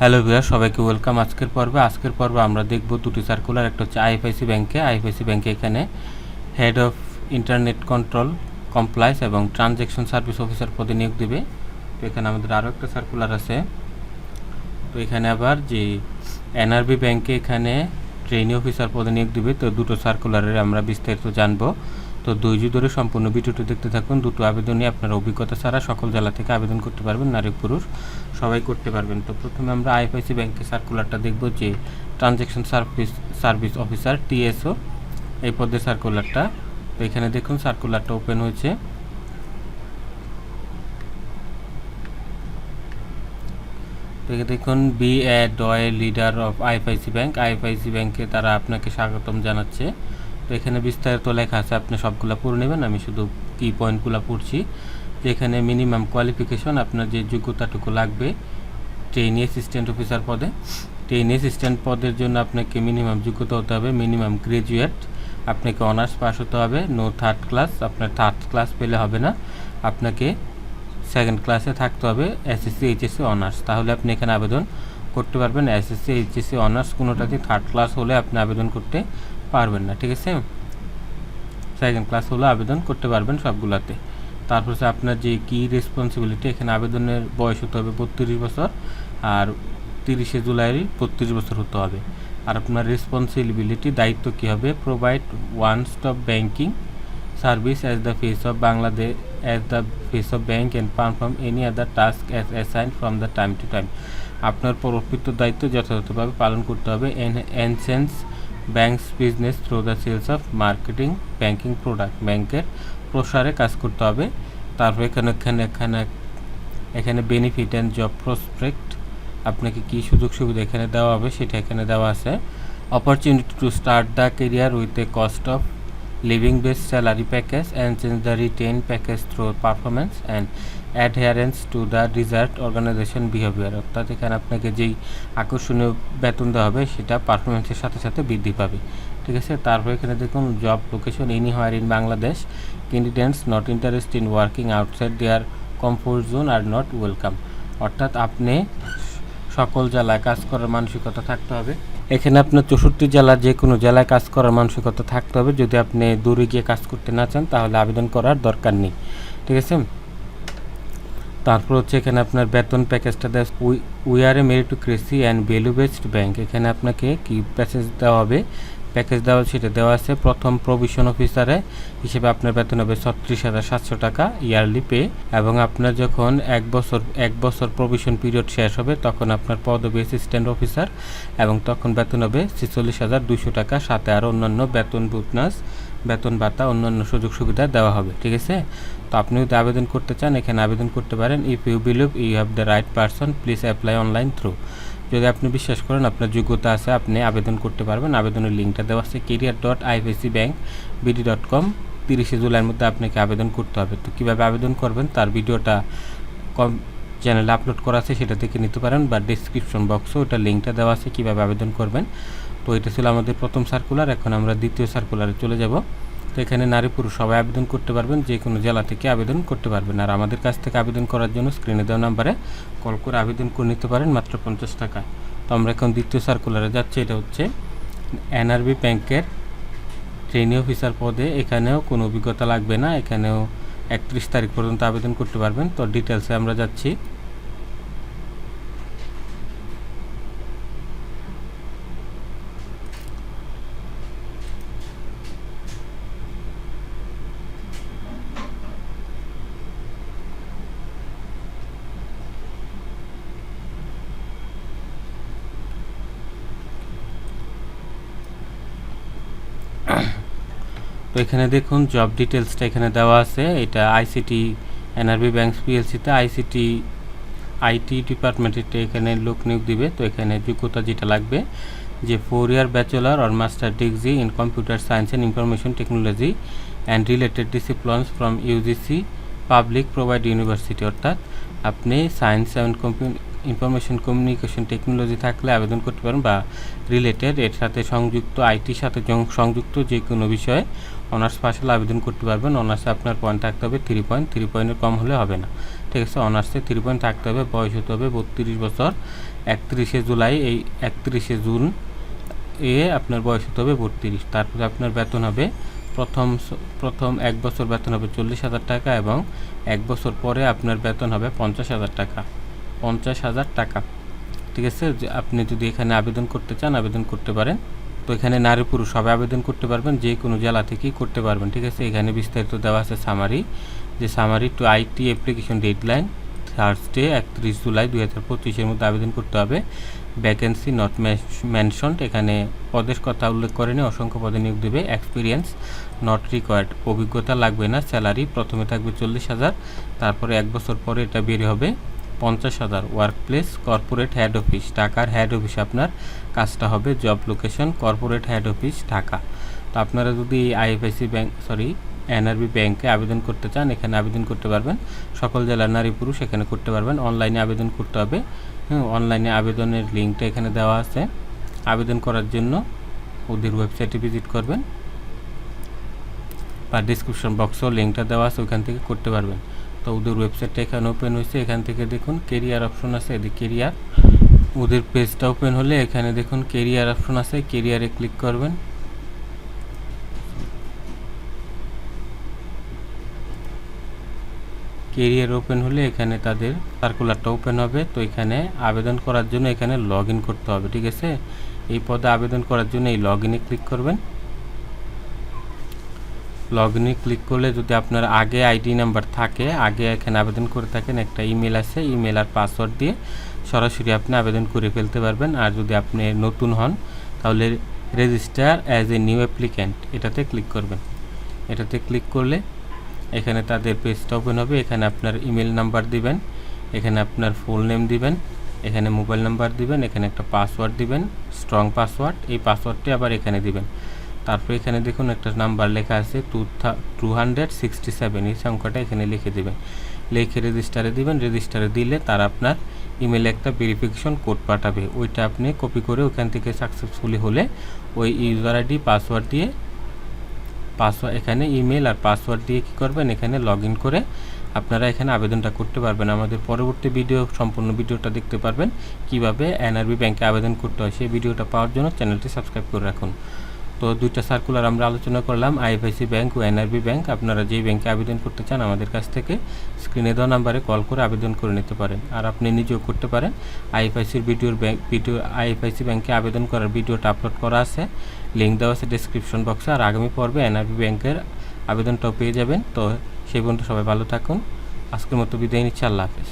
Hello viewer সবাইকে welcome. আজকের পর্বে আজকের পর্বে আমরা দেখব দুটি সার্কুলার একটা হচ্ছে আইএফআইসি ব্যাংকে। আইএফআইসি ব্যাংকে এখানে head of internet control compliance এবং ট্রানজ্যাকশন সার্ভিস অফিসার পদে নিয়োগ দেবে। তো এখানে আমাদের আরও একটা সার্কুলার আছে। তো এখানে আবার যে এনআরবি ব্যাংকে এখানে ট্রেনি অফিসার পদে নিয়োগ দেবে। তো দুটো সার্কুলারের আমরা বিস্তারিত জানব। তো ধৈর্য ধরে সম্পূর্ণ ভিডিওটি দেখতে থাকুন। দুটো আবেদনই আপনার অভিজ্ঞতা ছাড়া সকল জেলা থেকে আবেদন করতে পারবেন, নারী পুরুষ সবাই করতে পারবেন। তো প্রথমে আমরা আইএফআইসি ব্যাংকের সার্কুলারটা দেখব যে transaction service service officer TSO এই পদের সার্কুলারটা তো এখানে দেখুন সার্কুলারটা ওপেন হয়েছে। দেখুন be a doyen leader of IFIC bank. IFIC ব্যাংকে তারা আপনাকে স্বাগতম জানাচ্ছে। তো এখানে বিস্তারিত লেখা আছে, আপনি সবগুলো পড়ে নেবেন, আমি শুধু কি পয়েন্টগুলো পড়ছি। যে এখানে মিনিমাম কোয়ালিফিকেশন আপনার যে যোগ্যতাটুকু লাগবে ট্রেনি অ্যাসিস্ট্যান্ট অফিসার পদে। ট্রেনি অ্যাসিস্ট্যান্ট পদের জন্য আপনাকে মিনিমাম যোগ্যতা হতে হবে মিনিমাম গ্রাজুয়েট আপনাকে অনার্স পাস হতে হবে নো থার্ড ক্লাস আপনার থার্ড ক্লাস পেলে হবে না। আপনাকে সেকেন্ড ক্লাসে থাকতে হবে এসএসসি এইচএসসি অনার্স তাহলে আপনি এখানে আবেদন করতে পারবেন এসএসসি এইচএসসি অনার্স কোনোটাতে থার্ড ক্লাস হলে আপনি আবেদন করতে পারবেন না, ঠিক আছে? সেকেন্ড ক্লাস হলে আবেদন করতে পারবেন সবগুলাতে। তারপর হচ্ছে আপনার যে কি রেসপন্সিবিলিটি এখানে আবেদনের বয়স হতে হবে বত্রিশ বছর আর তিরিশে জুলাই বত্রিশ বছর হতে হবে। আর আপনার রেসপন্সিবিলিটি দায়িত্ব কী হবে? Provide one stop banking service as the face of Bangladesh as the face of bank and perform any other task as assign from the time to time আপনার প্রকৃত দায়িত্ব যথাযথভাবে পালন করতে হবে। An enhance banks business through the sales of marketing banking product ব্যাংকের প্রসারে কাজ করতে হবে। তারপর এখানে এখানে এখানে এখানে বেনিফিট অ্যান্ড জব প্রসপেক্ট আপনাকে কী সুযোগ সুবিধা এখানে দেওয়া হবে সেটা এখানে দেওয়া আছে। Opportunity to start the career with a cost of living base salary package and change the written package through performance and adherence to the desired organisation behaviour অর্থাৎ এখানে আপনাকে যেই আকর্ষণীয় বেতন দেওয়া হবে, সেটা পারফরমেন্সের সাথে সাথে বৃদ্ধি পাবে। ঠিক আছে? তারপর এখানে দেখুন job location anywhere in Bangladesh candidates not interest in working outside their comfort zone are not welcome অর্থাৎ আপনি সকল জেলায় কাজ করার মানসিকতা থাকতে হবে। এখানে আপনার চৌষট্টি জেলার যে কোনো জেলায় কাজ করার মানসিকতা থাকতে হবে। যদি আপনি দূরে গিয়ে কাজ করতে না চান, তাহলে আবেদন করার দরকার নেই। ঠিক আছে? তারপর হচ্ছে এখানে আপনার বেতন প্যাকেজটা দেয় we are a meritocracy and value based bank এখানে আপনাকে কি প্যাকেজ দেওয়া হবে? প্যাকেজ দেওয়া সেটা দেওয়া আছে প্রথম প্রভিশন অফিসারে হিসেবে আপনার বেতন হবে ছত্রিশ হাজার সাতশো টাকা ইয়ারলি পে এবং আপনার যখন এক বছর এক বছর প্রভিশন পিরিয়ড শেষ হবে, তখন আপনার পদবি অ্যাসিস্ট্যান্ট অফিসার এবং তখন বেতন হবে ছেচল্লিশ হাজার দুশো টাকা। সাথে আরও অন্যান্য বেতন বুটনাস বেতন ভাতা, অন্যান্য সুযোগ সুবিধা দেওয়া হবে, ঠিক আছে? তো আপনি যদি আবেদন করতে চান, এখানে আবেদন করতে পারেন if you believe you have the right person please apply online through যদি আপনি বিশ্বাস করেন আপনার যোগ্যতা আছে, আপনি আবেদন করতে পারবেন। আবেদনের লিঙ্কটা দেওয়া আছে career dot IFIC bank BD dot com তিরিশে জুলাইয়ের মধ্যে আপনাকে আবেদন করতে হবে। তো কীভাবে আবেদন করবেন, তার ভিডিওটা কম চ্যানেলে আপলোড করা আছে, সেটা থেকে নিতে পারেন বা ডিসক্রিপশন বক্সেও ওটা লিঙ্কটা দেওয়া আছে, কীভাবে আবেদন করবেন। তো এটা ছিল আমাদের প্রথম সার্কুলার এখন আমরা দ্বিতীয় সার্কুলারে চলে যাব। তো এখানে নারী পুরুষ সবাই আবেদন করতে পারবেন, যে কোনো জেলা থেকে আবেদন করতে পারবেন। আর আমাদের কাছ থেকে আবেদন করার জন্য স্ক্রিনে দেওয়া নাম্বারে কল করে আবেদন করে নিতে পারেন মাত্র পঞ্চাশ টাকা। তো আমরা এখন দ্বিতীয় সার্কুলারে যাচ্ছি, এটা হচ্ছে এনআরবি ব্যাংকের ট্রেনি অফিসার পদে। এখানেও কোনো অভিজ্ঞতা লাগবে না, এখানেও একত্রিশ তারিখ পর্যন্ত আবেদন করতে পারবেন। তো ডিটেলসে আমরা যাচ্ছি। তো এখানে দেখুন জব ডিটেলসটা এখানে দেওয়া আছে। এটা আইসিটি এনআরবি ব্যাংকস পিএলসিতে আইসিটি আইটি ডিপার্টমেন্টে এখানে লোক নিয়োগ দিবে। তো এখানে যোগ্যতা যেটা লাগবে, যে four year bachelor or master degree in computer science and information technology and related disciplines from UGC public provide university অর্থাৎ আপনি science and information communication technology থাকলে আবেদন করতে পারেন বা রিলেটেড এর সাথে সংযুক্ত আইটির সাথে সংযুক্ত যে কোনো বিষয়ে অনার্স পাশ হলে আবেদন করতে পারবেন। অনার্সে আপনার পয়েন্ট থাকতে হবে থ্রি পয়েন্ট থ্রি পয়েন্টের কম হলে হবে না। ঠিক আছে? অনার্সে থ্রি পয়েন্ট থাকতে হবে। বয়স হতে হবে বত্রিশ বছর। একত্রিশে জুলাই এই একত্রিশে জুন এ আপনার বয়স হতে হবে বত্রিশ। তারপরে আপনার বেতন হবে প্রথম প্রথম এক বছর বেতন হবে চল্লিশ হাজার টাকা এবং এক বছর পরে আপনার বেতন হবে পঞ্চাশ হাজার টাকা। পঞ্চাশ হাজার টাকা। ঠিক আছে? আপনি যদি এখানে আবেদন করতে চান, আবেদন করতে পারেন। তো এখানে নারী পুরুষ সবাই আবেদন করতে পারবেন, যে কোনো জেলা থেকেই করতে পারবেন। ঠিক আছে? এখানে বিস্তারিত দেওয়া আছে সামারি যে summary to IT application deadline Thursday একত্রিশ জুলাই দুই হাজার পঁচিশের মধ্যে আবেদন করতে হবে। ভ্যাকেন্সি নট মেনশনড এখানে পদের কথা উল্লেখ করেনি অসংখ্য পদে নিয়োগ দেবে। এক্সপিরিয়েন্স নট রিকোয়ার্ড অভিজ্ঞতা লাগবে না স্যালারি প্রথমে থাকবে চল্লিশ হাজার, তারপরে এক বছর পরে এটা বের হবে। পঞ্চাশ হাজার work place corporate head office ঢাকার হেড অফিস আপনার কাজটা হবে job location corporate head office Dhaka. তো আপনারা যদি আইএফআইসি ব্যাংক সরি এনআরবি ব্যাংকে আবেদন করতে চান, এখানে আবেদন করতে পারবেন। সকল জেলার নারী পুরুষ এখানে করতে পারবেন। অনলাইনে আবেদন করতে হবে। হ্যাঁ অনলাইনে আবেদনের লিঙ্কটা এখানে দেওয়া আছে। আবেদন করার জন্য ওদের ওয়েবসাইটে ভিজিট করবেন। বা ডিসক্রিপশন বক্সেও লিঙ্কটা দেওয়া আছে ওইখান থেকে করতে পারবেন। তো ওদের ওয়েবসাইটটা এখানে ওপেন হয়েছে। এখান থেকে দেখুন কেরিয়ার অপশন আছে, এদিকে কেরিয়ার ওদের পেজটা ওপেন হলে এখানে দেখুন কেরিয়ার অপশন আছে কেরিয়ারে ক্লিক করবেন। কেরিয়ার ওপেন হলে এখানে তাদের সার্কুলারটা ওপেন হবে। তো এখানে আবেদন করার জন্য এখানে লগ করতে হবে, ঠিক আছে? এই পদে আবেদন করার জন্য এই লগ ক্লিক করবেন। লগ ইনে ক্লিক করলে যদি আপনার আগে আইডি নাম্বার থাকে, আগে এখানে আবেদন করে থাকেন, একটা ইমেল আছে, ইমেল আর পাসওয়ার্ড দিয়ে সরাসরি আপনি আবেদন করে ফেলতে পারবেন। আর যদি আপনি নতুন হন, তাহলে register as a new applicant এটাতে ক্লিক করবেন। এটাতে ক্লিক করলে এখানে তাদের পেজটা ওপেন হবে। এখানে আপনার ইমেল নাম্বার দিবেন, এখানে আপনার ফুল নেম দিবেন, এখানে মোবাইল নাম্বার দিবেন, এখানে একটা পাসওয়ার্ড দিবেন স্ট্রং পাসওয়ার্ড এই পাসওয়ার্ডটি আবার এখানে দিবেন। তারপর এখানে দেখুন একটা নাম্বার লেখা আছে two two hundred sixty seven. এই সংখ্যাটা এখানে লিখে দেবেন। লিখে রেজিস্টারে দিবেন। রেজিস্টারে দিলে তার আপনার ইমেলে একটা ভেরিফিকেশন কোড পাঠাবে। ওইটা আপনি কপি করে ওখান থেকে সাকসেসফুলি হলে ওই ইউজার আইডি পাসওয়ার্ড দিয়ে পাসওয়ার্ড এখানে ইমেল আর পাসওয়ার্ড দিয়ে কী করবেন? এখানে লগ করে আপনারা এখানে আবেদনটা করতে পারবেন। আমাদের পরবর্তী ভিডিও সম্পূর্ণ ভিডিওটা দেখতে পারবেন। কীভাবে এনআরবি ব্যাংকে আবেদন করতে হয় সেই ভিডিওটা পাওয়ার জন্য চ্যানেলটি সাবস্ক্রাইব করে রাখুন। তো দুইটা সার্কুলার আমরা আলোচনা করলাম আইএফআইসি ব্যাংক ও এনআরবি ব্যাংক আপনারা যেই ব্যাংকে আবেদন করতে চান আমাদের কাছ থেকে স্ক্রিনে দেওয়া নাম্বারে কল করে আবেদন করে নিতে পারেন। আর আপনি নিজেও করতে পারেন। আইএফআইসির ভিডিওর ব্যাংক ভিডিও আইএফআইসি ব্যাংকে আবেদন করার ভিডিওটা আপলোড করা আছে। লিঙ্ক দেওয়া আছে ডিসক্রিপশন বক্সে আর আগামী পর্বে এনআরবি ব্যাংকের আবেদনটাও পেয়ে যাবেন। তো সেই পর্যন্ত সবাই ভালো থাকুন। আজকের মতো বিদায় নিচ্ছি। আল্লাহ হাফেজ।